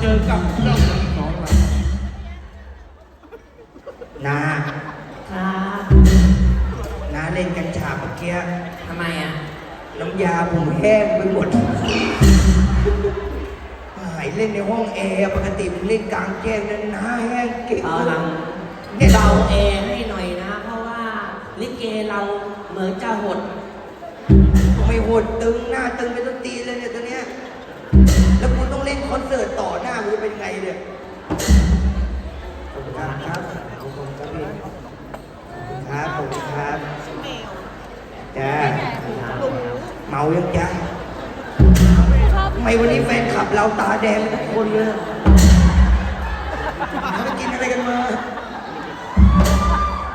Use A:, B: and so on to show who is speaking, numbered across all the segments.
A: เจอกับเจ้าหญิงสองหลัง
B: นา
C: ครับ
B: นาเล่นกัญชาเมื่อกี้
C: ทำไมอะ
B: น้ำยาผมแห้งไปหมด หายเล่นในห้องแอร์ปกติมึงเล่นกลางแจ้งนั้นน้าแห้งเก่ง
C: ตอนหลัง
B: เนี่ย
C: เบาแอร์ให้หน่อยนะ เพราะว่าลิเกเราเหมือนจะหด
B: ไม่โหดตึงหน้าตึงเป็นต้นตีนเลยเนี่ยตัวเนี้ยแล้ว คอนเสิร์ตต่อหน้ามึงจะเป็นไงเนี่ย ขอบคุณครับ ขอบคุณครับพี่ขอบคุณครับ ขอบคุณครับจ้าเมายังจ้าทำไมวันนี้แฟนขับเราตาแดงทุกคนเลยไปกินอะไรกันมา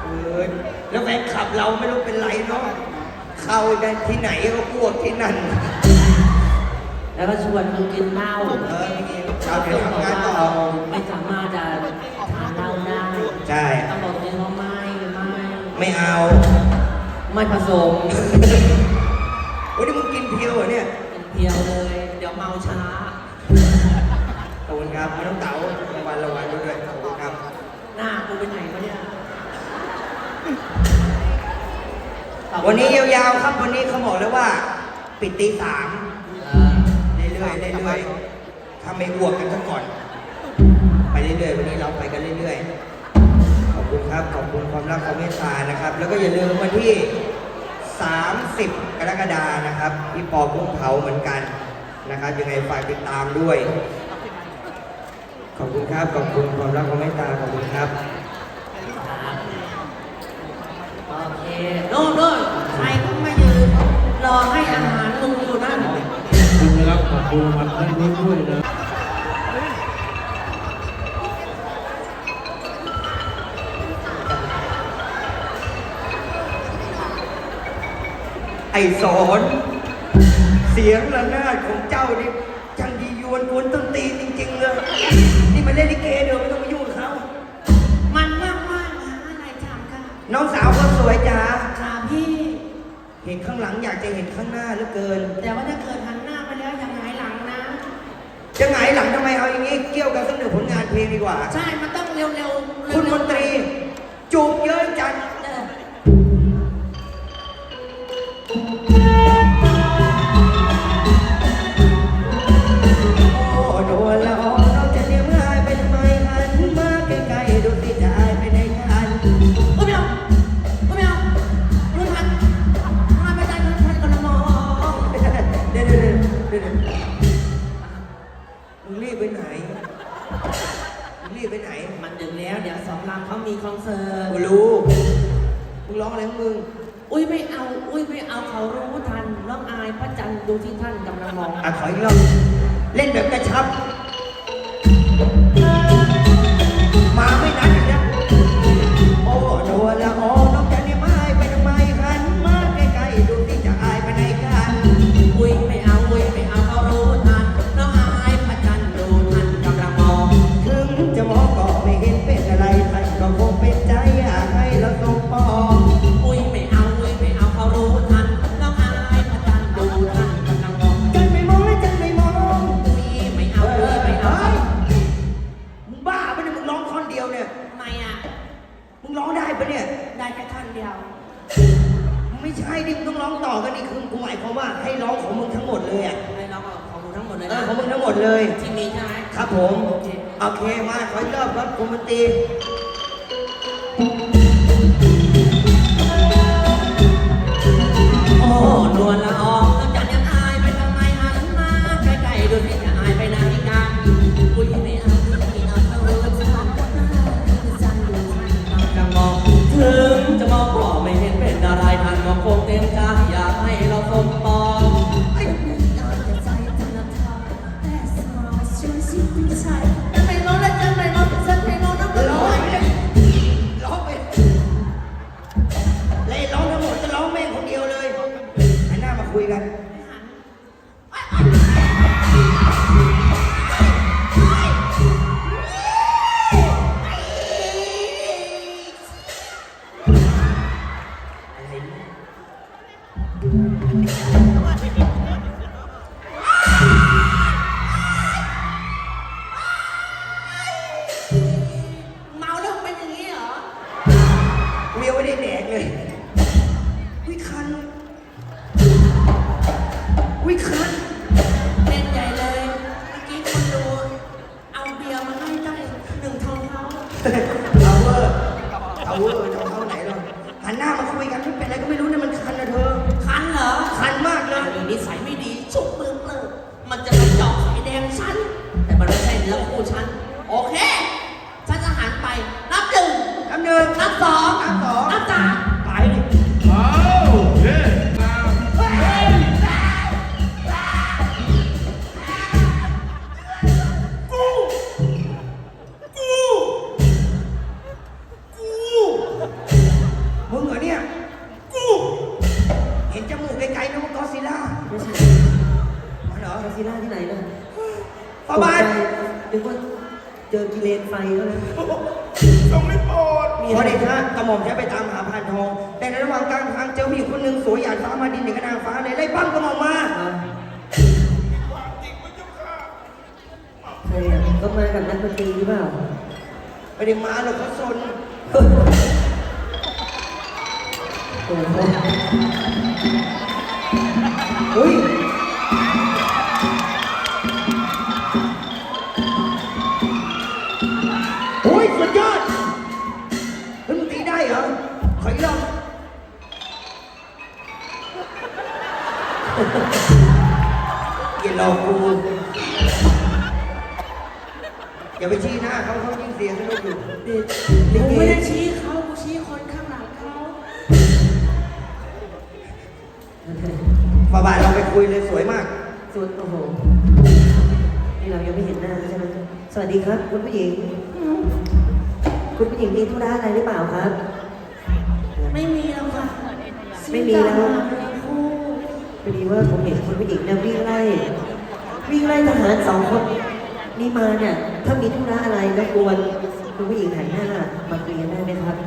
B: เออแล้วแฟนขับเราไม่รู้เป็นไรเนาะเข้าได้ที่ไหนก็อ้วกที่นั่น
C: แล้วก็ชวนมึงกินเหล้า
B: เออไม่กินเราเดี๋ยวทำงานต่อ
C: ไม่สามารถจะทานเหล้าได้
B: ใช่
C: ตำรวจเนี่ยเขาไม่ไม่
B: ไม่เอา
C: ไม่ผสม
B: วันนี้มึงกินเพียวเหรอเนี่ย
C: เป็นเพียวเลย เดี๋ยวเมาช้า
B: ขอบคุณครับน้องเต๋ารางวัลรางวัลด้วยขอบคุณครับ
C: หน้ากูไปไหนวะเนี่ย
B: วันนี้ยาวๆครับ วันนี้เขาบอกแล้วว่า ปิดตีสาม
C: เออ
B: เรื่อยๆเรื่อยๆถ้าไม่อ้วกกันซะก่อน ไปเรื่อยๆวันนี้เราไปกันเรื่อยๆ ขอบคุณครับ ขอบคุณความรักความเมตตานะครับ แล้วก็อย่าลืมวันที่ 30 กรกฎานะครับพี่ปอกุ้งเผาเหมือนกันนะครับ ยังไงฝากติดตามด้วย ขอบคุณครับ ขอบคุณความรักความเมตตา ขอบคุณครับ
C: โอเคโน่นโน่นใครก็มายืนรอให้อาหาร นะ
A: ครับขอบคุณมันให้นี้ด้วยนะ
B: ไอสอนเสียงระนาดของเจ้านี่ช่างดียวนกวนต้นตีนจริงๆเลยนี่มันเล่นลิเกเดี๋ยวไม่ต้องมายุ่งกับเขา
C: มันว่างว่างๆหาอะไรทำค่ะ
B: น้องสาวคนสวยจ้า
C: ค่ะพี่
B: เห็นข้างหลังอยากจะเห็นข้างหน้าเหลือเกิน
C: แต่ว่าถ้าเกิดหัน
B: จะหงายหลังทำไมเอาอย่างนี้เกี่ยวกับเสนอผลงานเพลงดีกว่า
C: ใช่ มันต้องเร็วๆเร็วๆ
B: คุณมนตรี จูบเยินจันทร์
C: เออ
B: โอ้โดนละอองน้องจะเลี้ยงหายไปทำไมหันมาใกล้ๆดูสิจะอายไปในกัน
C: อุ๊ยไม่เอาอุ๊ยไม่เอารู้ทันมาไม่ได้รู้ทันกำลังมอง
B: เดี๋ยวเดี๋ยวเดี๋ยวเค
C: อนเสิร์ต
B: กูรู้ มึงร้องอะไรของมึง
C: อุ้ยไม่เอา อุ้ยไม่เอาเขารู้ทันน้องอายพระจันทร์ดูที่ท่านกำลังมอง
B: อะขออีกรอบเล่นแบบกระชับ ยวเนี่ย
C: ทำไมอะ
B: มึงร้องได้ปะเนี่ย
C: ได้แค่ท่อนเดียว
B: ไม่ใช่ดิมึงต้องร้องต่อกันนี่คือกูหมายความว่าให้ร้องของมึงทั้งหมดเลยอะ
C: ให้เราเอาของหนูทั้งหมดเลย
B: เออ
C: นะ
B: ของมึงทั้งหมดเลย
C: ที่มีใช่ไหม
B: ครับผม
C: โอเค
B: โอเค มาขออีกรอบครับคุณมนตรี
C: หั เอาเว
B: อร์เอาเวอร์จะเอาเท่าไหนหรอหันหน้ามาคุยกันไม่เป็นไรก็ไม่รู้นะ ฟาบาน
D: ตกใจนึกว่าเจอกิเลนไฟแล้วนะ
B: พอเด็กฮะกระหม่อมจะไปตามหาพานทอง แต่ในระหว่างกลางทางเจอผู้หญิงคนหนึ่งสวยหยาดฟ้ามาดินหนึ่งกระนางฟ้าเลยไล่ปั้มกระหม่อมมา
D: อะใครอะก็มากับนักดนตรีหรือเปล่า
B: ไปเด็กมาหรอกเขาซน
D: โอ้โห
B: เฮ้ย ลอกกูอย่าไปชี้หน้าเขาเขายิ่งเสียสนุกอยู่
D: นี่ลิ
C: กู
D: เก
C: ไม่ได้ชี้เขากูชี้คนข้างหลังเขา
B: ฝ่าบาทเราไปคุยเลยสวยมาก
D: ส่วนโอ้โห นี่เรายังไม่เห็นหน้าใช่ไหมสวัสดีครับ คุณผู้หญิง คุณผู้หญิงมีธุระอะไรหรือเปล่าครับ
C: ไม่มีแล้วค่ะ
D: ไม่มีแล้ว
C: คู่
D: พอดีว่าผมเห็นคุณผู้หญิงเนี่ยวิ่งไล่ วิ่งไล่ทหารสองคนนี่มาเนี่ย ถ้ามีธุระอะไรรบกวนคุณผู้หญิงหันหน้ามาคุยกันได้ไหมครับ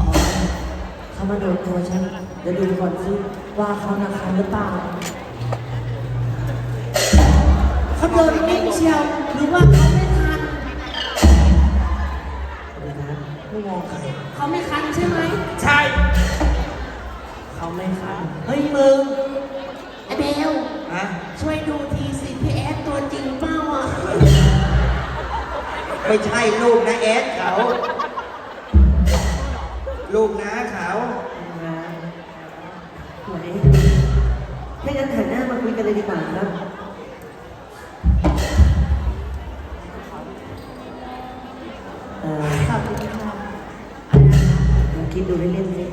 C: อ๋อเขามาโดนตัวฉันเดี๋ยวดูก่อนสิว่าเขานาคาหรือเปล่าเขาเดินนิ่งเชียวหรือว่าเขาไม่ทัน
D: ขอบคุณครับ
B: ไม่มองใคร
C: เขาไม่คันใช่ไหม
B: ใช่
C: เขาไม่คันเฮ้ยมึงไอเบล
B: ฮะ
C: ช่วยดูทีสิพี่แอดตัวจริงเปล่าอะ
B: ไม่ใช่ลูกนะแอดเขา ลูกนะเขา
D: สวยถ้างั้นหันหน้ามาคุยกันเลยดีกว่าครับ เอ่อ
C: ขอบคุณค่ะ
D: ลองคิดดูเล่นๆสิ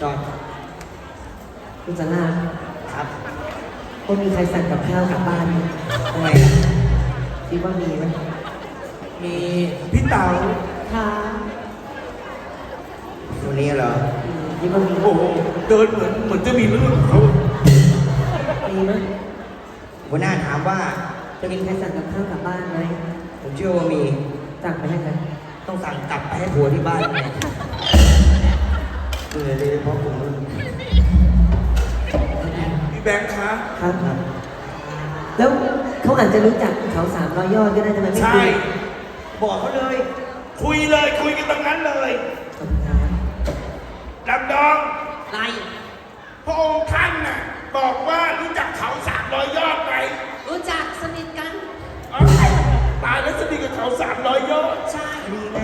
B: จอด
D: คุณสารา
B: ครับ
D: ว่ามีใครสั่งกับข้าวกลับบ้านไหม
B: ทำไม
D: คิดว่ามีไหม
B: มีพี่เต๋า
C: ค่ะ
B: ตัวนี้เหรอ
D: อืมคิดว่ามี
A: โอ้โหเดินเหมือนเหมือนจะมีเรื่องเขา
D: มีไหม
B: หัวหน้าถามว่า
D: จะมีใครสั่งกับข้าวกลับบ้านไหม
B: ผมเชื่อว่ามี
D: สั่งไปยังไง
B: ต้องสั่งกลับไปให้ผัวที่บ้านเนี่ยเออเลยเพราะผม
A: พี่ แบงค์คะ
D: ครับครับ แล้วเขาอาจจะรู้จักเขาสามร้อยยอดก็ได้ทำไมไม่
A: ใช่
D: คุย
B: บอกเขาเลย
A: คุยเลยคุยกันตรงนั้นเลย
D: ขอบคุณครับ
A: ดำดอง
C: ไร
A: พระองค์ท่านน่ะบอกว่ารู้จักเขาสามร้อยยอดไหม
C: รู้จักสนิทกัน
A: ตายแล้วสนิทกับเขาสามร้อยยอด
C: ใช่
B: ดีไหม